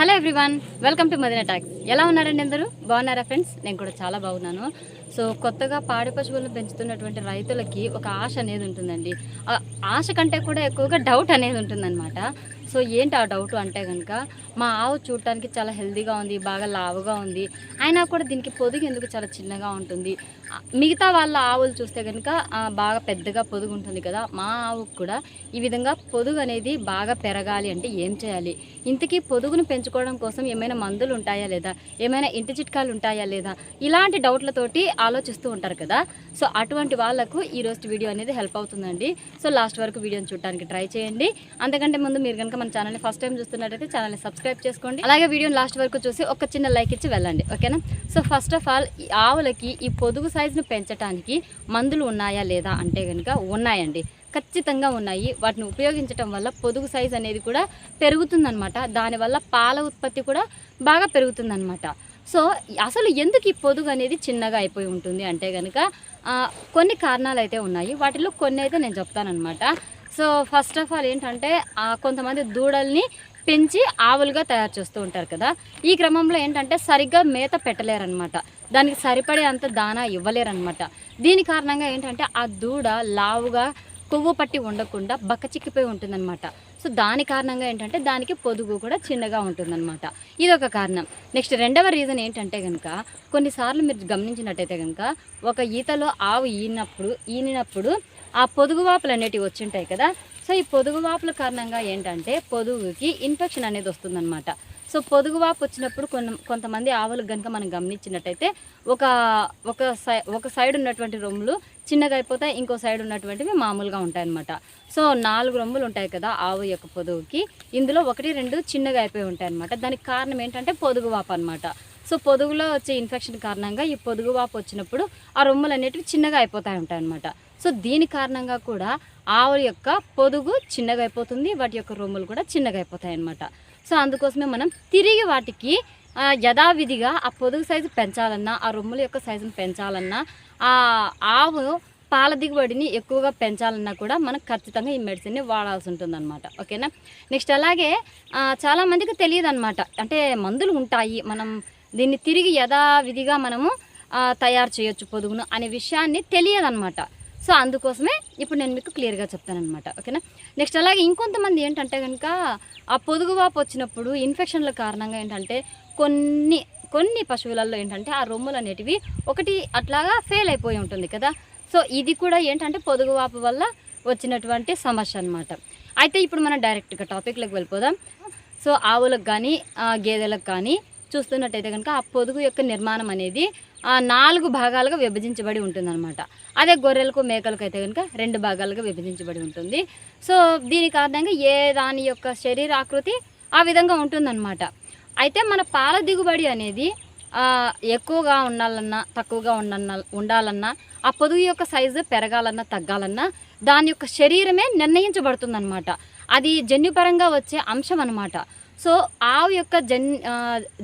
Hello everyone welcome to Madina talks. ఎలా ఉన్నారండి అందరూ? బాగున్నారా ఫ్రెండ్స్? నేను కూడా చాలా బాగున్నాను. సో కొత్తగా పాడి పశువులను పెంచుతున్నటువంటి రైతులకి ఒక ఆశ అనేది ఉంటుందండి. ఆశ కంటే కూడా ఎక్కువగా డౌట్ అనేది ఉంటుందన్నమాట. సో ఏంటి ఆ డౌట్ అంటే కనుక మా ఆవు చూడటానికి చాలా హెల్దీగా ఉంది బాగా లావుగా ఉంది. అయినా కూడా దీనికి పొదుగు ఎందుకు చాలా చిన్నగా ఉంటుంది? మిగతా వాళ్ళ ఆవులు చూస్తే కనుక బాగా పెద్దగా పొదుగు ఉంటుంది కదా మా ఆవుకు కూడా ఈ విధంగా పొదుగు అనేది బాగా పెరగాలి అంటే ఏం చేయాలి? ఇంతకీ పొదుగును పెంచుకోవడం కోసం ఏమైనా మందులు ఉంటాయా లేదా? ఏమైనా ఇంటి చిట్కాలు ఉంటాయా లేదా? ఇలాంటి డౌట్లతోటి ఆలోచిస్తూ ఉంటారు కదా. సో అటువంటి వాళ్ళకు ఈ రోజు వీడియో అనేది హెల్ప్ అవుతుందండి. సో లాస్ట్ వరకు వీడియోని చూడడానికి ట్రై చేయండి. అంతకంటే ముందు మీరు కనుక మన ఛానల్ని ఫస్ట్ టైం చూస్తున్నట్టయితే ఛానల్ని సబ్స్క్రైబ్ చేసుకోండి. అలాగే వీడియోని లాస్ట్ వరకు చూసి ఒక చిన్న లైక్ ఇచ్చి వెళ్ళండి ఓకేనా? సో ఫస్ట్ ఆఫ్ ఆల్ ఈ ఆవులకి ఈ పొదుగు సైజును పెంచడానికి మందులు ఉన్నాయా లేదా అంటే కనుక ఉన్నాయండి. ఖచ్చితంగా ఉన్నాయి. వాటిని ఉపయోగించడం వల్ల పొదుగు సైజ్ అనేది కూడా పెరుగుతుందన్నమాట. దానివల్ల పాల ఉత్పత్తి కూడా బాగా పెరుగుతుందన్నమాట. సో అసలు ఎందుకు ఈ పొదుగు అనేది చిన్నగా అయిపోయి ఉంటుంది అంటే కనుక కొన్ని కారణాలు అయితే ఉన్నాయి. వాటిలో కొన్ని అయితే నేను చెప్తానమాట సో ఫస్ట్ ఆఫ్ ఆల్ ఏంటంటే కొంతమంది దూడల్ని పెంచి ఆవులుగా తయారు చేస్తూ ఉంటారు కదా. ఈ క్రమంలో ఏంటంటే సరిగ్గా మేత పెట్టలేరనమాట దానికి సరిపడే అంత దానా ఇవ్వలేరనమాట దీని కారణంగా ఏంటంటే ఆ దూడ లావుగా కొవ్వు పట్టి ఉండకుండా బక్కచిక్కిపోయి ఉంటుందన్నమాట. సో దాని కారణంగా ఏంటంటే దానికి పొదుగు కూడా చిన్నగా ఉంటుందన్నమాట. ఇది ఒక కారణం. నెక్స్ట్ రెండవ రీజన్ ఏంటంటే కనుక కొన్నిసార్లు మీరు గమనించినట్టయితే కనుక ఒక ఈతలో ఆవు ఈనప్పుడు ఈనినప్పుడు ఆ పొదుగు వాపులు అనేటివి వచ్చింటాయి కదా. సో ఈ పొదుగు వాపుల కారణంగా ఏంటంటే పొదుగుకి ఇన్ఫెక్షన్ అనేది వస్తుందన్నమాట. సో పొదుగు వాపు వచ్చినప్పుడు కొన్ని కొంతమంది ఆవులకు కనుక మనం గమనించినట్టయితే ఒక ఒక సై ఒక సైడ్ ఉన్నటువంటి రొమ్ములు చిన్నగా అయిపోతాయి ఇంకో సైడ్ ఉన్నటువంటివి మామూలుగా ఉంటాయన్నమాట. సో నాలుగు రొమ్ములు ఉంటాయి కదా ఆవు యొక్క పొదుగుకి. ఇందులో ఒకటి రెండు చిన్నగా అయిపోయి ఉంటాయి అనమాట దానికి కారణం ఏంటంటే పొదుగు వాపు అనమాట సో పొదుగులో వచ్చే ఇన్ఫెక్షన్ కారణంగా ఈ పొదుగు వాపు వచ్చినప్పుడు ఆ రొమ్ములు అనేటివి చిన్నగా అయిపోతాయి ఉంటాయన్నమాట. సో దీని కారణంగా కూడా ఆవుల యొక్క పొదుగు చిన్నగా అయిపోతుంది వాటి యొక్క రొమ్ములు కూడా చిన్నగా అయిపోతాయి అనమాట సో అందుకోసమే మనం తిరిగి వాటికి యథావిధిగా ఆ పొదుగు సైజు పెంచాలన్నా ఆ రొమ్ముల యొక్క సైజును పెంచాలన్నా ఆ ఆవు పాల దిగుబడిని ఎక్కువగా పెంచాలన్నా కూడా మనకు ఖచ్చితంగా ఈ మెడిసిన్ని వాడాల్సి ఉంటుందన్నమాట ఓకేనా? నెక్స్ట్ అలాగే చాలామందికి తెలియదు అనమాట అంటే మందులు ఉంటాయి మనం దీన్ని తిరిగి యథావిధిగా మనము తయారు చేయొచ్చు పొదుగును అనే విషయాన్ని తెలియదన్నమాట. సో అందుకోసమే ఇప్పుడు నేను మీకు క్లియర్గా చెప్తానమాట ఓకేనా? నెక్స్ట్ అలాగే ఇంకొంతమంది ఏంటంటే కనుక ఆ పొదుగు వాపు వచ్చినప్పుడు ఇన్ఫెక్షన్ల కారణంగా ఏంటంటే కొన్ని కొన్ని పశువులలో ఏంటంటే ఆ రొమ్ములు అనేటివి ఒకటి అట్లాగా ఫెయిల్ అయిపోయి ఉంటుంది కదా? సో ఇది కూడా ఏంటంటే పొదుగు వాపు వల్ల వచ్చినటువంటి సమస్య అనమాట అయితే ఇప్పుడు మనం డైరెక్ట్గా టాపిక్లోకి వెళ్ళిపోదాం. సో ఆవులకు కానీ ఆ, గేదెలకు కానీ చూస్తున్నట్టయితే కనుక ఆ పొదుగు యొక్క నిర్మాణం అనేది నాలుగు భాగాలుగా విభజించబడి ఉంటుందన్నమాట. అదే గొర్రెలకు మేకలకు అయితే కనుక రెండు భాగాలుగా విభజించబడి ఉంటుంది. సో దీని కారణంగా ఏ దాని యొక్క శరీర ఆకృతి ఆ విధంగా ఉంటుందన్నమాట. అయితే మన పాల దిగుబడి అనేది ఎక్కువగా ఉండాలన్నా తక్కువగా ఉండన్న ఉండాలన్నా ఆ పొదుగు యొక్క సైజు పెరగాలన్నా తగ్గాలన్నా దాని యొక్క శరీరమే నిర్ణయించబడుతుందన్నమాట. అది జన్యుపరంగా వచ్చే అంశం అనమాట సో ఆవు యొక్క జన్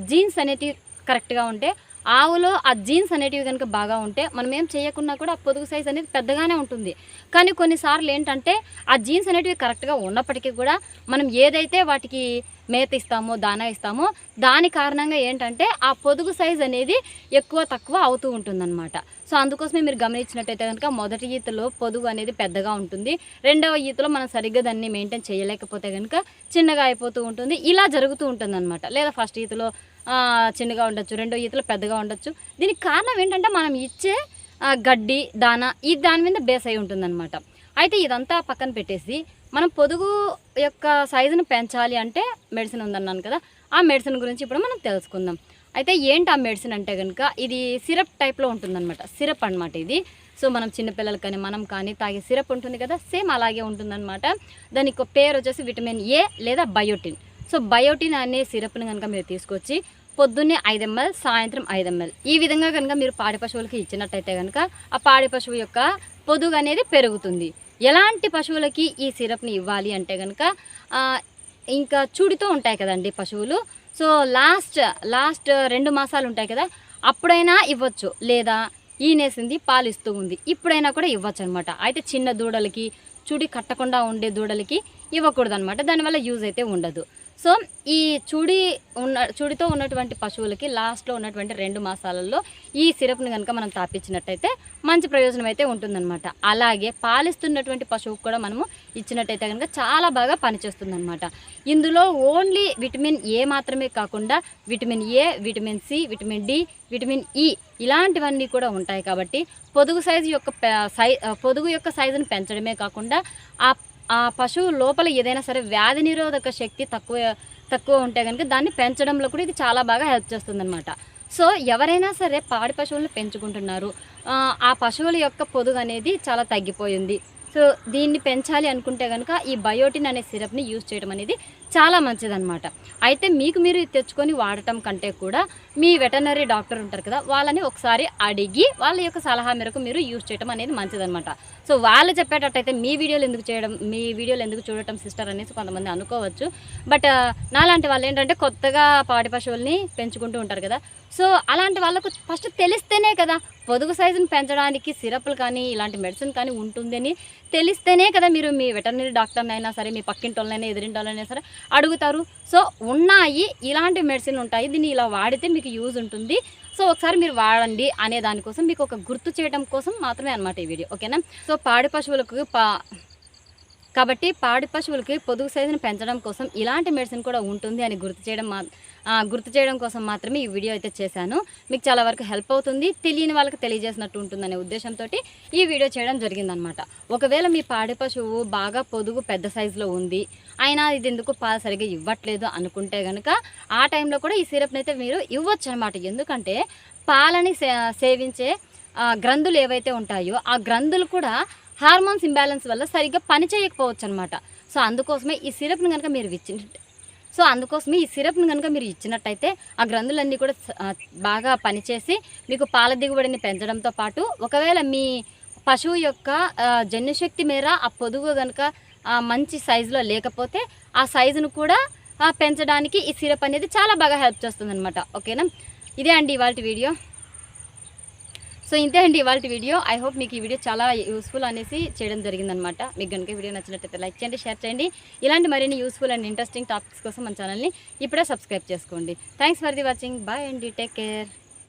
జీన్స్ అనేటివి కరెక్ట్గా ఉంటే ఆవులో ఆ జీన్స్ అనేటివి కనుక బాగా ఉంటే మనం ఏం చేయకున్నా కూడా ఆ పొదుగు సైజ్ అనేది పెద్దగానే ఉంటుంది. కానీ కొన్నిసార్లు ఏంటంటే ఆ జీన్స్ అనేటివి కరెక్ట్గా ఉన్నప్పటికీ కూడా మనం ఏదైతే వాటికి మేత ఇస్తాము దానా ఇస్తామో దాని కారణంగా ఏంటంటే ఆ పొదుగు సైజ్ అనేది ఎక్కువ తక్కువ అవుతూ ఉంటుందన్నమాట. సో అందుకోసమే మీరు గమనించినట్టయితే కనుక మొదటి ఈతలో పొదుగు అనేది పెద్దగా ఉంటుంది. రెండవ ఈతలో మనం సరిగ్గా దాన్ని మెయింటైన్ చేయలేకపోతే కనుక చిన్నగా అయిపోతూ ఉంటుంది. ఇలా జరుగుతూ ఉంటుందన్నమాట. లేదా ఫస్ట్ ఈతలో చిన్నగా ఉండొచ్చు రెండో ఈతలో పెద్దగా ఉండొచ్చు. దీనికి కారణం ఏంటంటే మనం ఇచ్చే గడ్డి దానా ఈ దాని మీద బేస్ అయి ఉంటుందన్నమాట. అయితే ఇదంతా పక్కన పెట్టేసి మనం పొదుగు యొక్క సైజును పెంచాలి అంటే మెడిసిన్ ఉందన్నాను కదా. ఆ మెడిసిన్ గురించి ఇప్పుడు మనం తెలుసుకుందాం. అయితే ఏంటి ఆ మెడిసిన్ అంటే కనుక ఇది సిరప్ టైప్లో ఉంటుందన్నమాట. సిరప్ అన్నమాట ఇది. సో మనం చిన్నపిల్లలు కానీ మనం కానీ తాగే సిరప్ ఉంటుంది కదా సేమ్ అలాగే ఉంటుందన్నమాట. దానికి పేరు వచ్చేసి విటమిన్ ఏ లేదా బయోటిన్. సో బయోటిన్ అనే సిరప్ని కనుక మీరు తీసుకొచ్చి పొద్దున్నే ఐదు ఎంఎల్ సాయంత్రం ఐదు ఎంఎల్. ఈ విధంగా కనుక మీరు పాడి పశువులకి ఇచ్చినట్టయితే కనుక ఆ పాడి పశువు యొక్క పొదుగు అనేది పెరుగుతుంది. ఎలాంటి పశువులకి ఈ సిరప్ని ఇవ్వాలి అంటే కనుక ఇంకా చూడితో ఉంటాయి కదండి పశువులు. సో లాస్ట్ లాస్ట్ రెండు మాసాలు ఉంటాయి కదా అప్పుడైనా ఇవ్వచ్చు. లేదా ఈనేసింది పాలు ఇస్తూ ఉంది. ఇప్పుడైనా కూడా ఇవ్వచ్చు అనమాట అయితే చిన్న దూడలకి చుడి కట్టకుండా ఉండే దూడలకి ఇవ్వకూడదు అనమాట దానివల్ల యూజ్ అయితే ఉండదు. సో ఈ చుడి ఉన్న చుడితో ఉన్నటువంటి పశువులకి లాస్ట్లో ఉన్నటువంటి రెండు మాసాలలో ఈ సిరప్ని కనుక మనం తాపించినట్టయితే మంచి ప్రయోజనం అయితే ఉంటుందన్నమాట. అలాగే పాలిస్తున్నటువంటి పశువుకు కూడా మనము ఇచ్చినట్టయితే కనుక చాలా బాగా పనిచేస్తుందన్నమాట. ఇందులో ఓన్లీ విటమిన్ ఏ మాత్రమే కాకుండా vitamin A vitamin C vitamin D vitamin E ఇలాంటివన్నీ కూడా ఉంటాయి కాబట్టి పొదుగు సైజు యొక్క సై పొదుగు యొక్క సైజును పెంచడమే కాకుండా ఆ ఆ పశువు లోపల ఏదైనా సరే వ్యాధి నిరోధక శక్తి తక్కువ తక్కువ ఉంటే కనుక దాన్ని పెంచడంలో కూడా ఇది చాలా బాగా హెల్ప్ చేస్తుంది సో ఎవరైనా సరే పాడి పశువులను పెంచుకుంటున్నారు. ఆ, ఆ పశువుల యొక్క పొదుగు అనేది చాలా తగ్గిపోయింది. సో దీన్ని పెంచాలి అనుకుంటే కనుక ఈ బయోటిన్ అనే సిరప్ని యూజ్ చేయడం అనేది చాలా మంచిదన్నమాట. అయితే మీకు మీరు తెచ్చుకొని వాడటం కంటే కూడా మీ వెటనరీ డాక్టర్ ఉంటారు కదా వాళ్ళని ఒకసారి అడిగి వాళ్ళ యొక్క సలహా మేరకు మీరు యూజ్ చేయడం అనేది మంచిదన్నమాట. సో వాళ్ళు చెప్పేటట్టయితే మీ వీడియోలు ఎందుకు చేయడం మీ వీడియోలు ఎందుకు చూడటం సిస్టర్ అనేసి కొంతమంది అనుకోవచ్చు. బట్ నాలాంటి వాళ్ళు ఏంటంటే కొత్తగా పాడి పశువుల్ని పెంచుకుంటూ ఉంటారు కదా సో అలాంటి వాళ్ళకు ఫస్ట్ తెలిస్తేనే కదా పొదుగు సైజును పెంచడానికి సిరప్లు కానీ ఇలాంటి మెడిసిన్ కానీ ఉంటుందని తెలిస్తేనే కదా మీరు మీ వెటర్నరీ డాక్టర్ని అయినా సరే మీ పక్కింటోళ్ళైనా ఎదిరింటోళ్ళైనా సరే అడుగుతారు. సో ఉన్నాయి ఇలాంటి మెడిసిన్ ఉంటాయి దీన్ని ఇలా వాడితే మీకు యూజ్ ఉంటుంది. సో ఒకసారి మీరు వాడండి అనే దానికోసం మీకు ఒక గుర్తు చేయడం కోసం మాత్రమే అనమాట ఈ వీడియో ఓకేనా? సో పాడి పశువులకు పా కాబట్టి పాడి పశువులకి పొదుగు సైజుని పెంచడం కోసం ఇలాంటి మెడిసిన్ కూడా ఉంటుంది అని గుర్తు చేయడం మా గుర్తు చేయడం కోసం మాత్రమే ఈ వీడియో అయితే చేశాను. మీకు చాలా వరకు హెల్ప్ అవుతుంది తెలియని వాళ్ళకి తెలియజేసినట్టు ఉంటుందనే ఉద్దేశంతో ఈ వీడియో చేయడం జరిగిందనమాట ఒకవేళ మీ పాడి పశువు బాగా పొదుగు పెద్ద సైజులో ఉంది అయినా ఇది ఎందుకు పాలు సరిగ్గా ఇవ్వట్లేదు అనుకుంటే కనుక ఆ టైంలో కూడా ఈ సిరప్ని అయితే మీరు ఇవ్వచ్చు అనమాట ఎందుకంటే పాలని సే- సేవించే గ్రంథులు ఏవైతే ఉంటాయో ఆ గ్రంథులు కూడా హార్మోన్స్ ఇంబ్యాలెన్స్ వల్ల సరిగ్గా పని చేయకపోవచ్చు అనమాట సో అందుకోసమే ఈ సిరప్ని కనుక మీరు ఇచ్చిన సో అందుకోసమే ఈ సిరప్ను కనుక మీరు ఇచ్చినట్టయితే ఆ గ్రంథులన్నీ కూడా బాగా పనిచేసి మీకు పాల దిగుబడిని పెంచడంతో పాటు ఒకవేళ మీ పశువు యొక్క జన్యుశక్తి మేర ఆ పొదుగు కనుక మంచి సైజులో లేకపోతే ఆ సైజును కూడా పెంచడానికి ఈ సిరప్ అనేది చాలా బాగా హెల్ప్ చేస్తుంది అనమాట ఓకేనా? ఇదే అండి ఇవాళ వీడియో. సో ఇంతే అండి ఇవాళ వీడియో. ఐ హోప్ మీకు ఈ వీడియో చాలా యూస్ఫుల్ అనేసి చేయడం జరిగిందనమాట మీకు కనుక వీడియో నచ్చినట్లయితే లైక్ చేయండి షేర్ చేయండి. ఇలాంటి మరిన్ని యూస్ఫుల్ అండ్ ఇంట్రెస్టింగ్ టాపిక్స్ కోసం మన ఛానల్ని ఇప్పుడే సబ్స్క్రైబ్ చేసుకోండి. Thanks for the watching bye అండి. Take care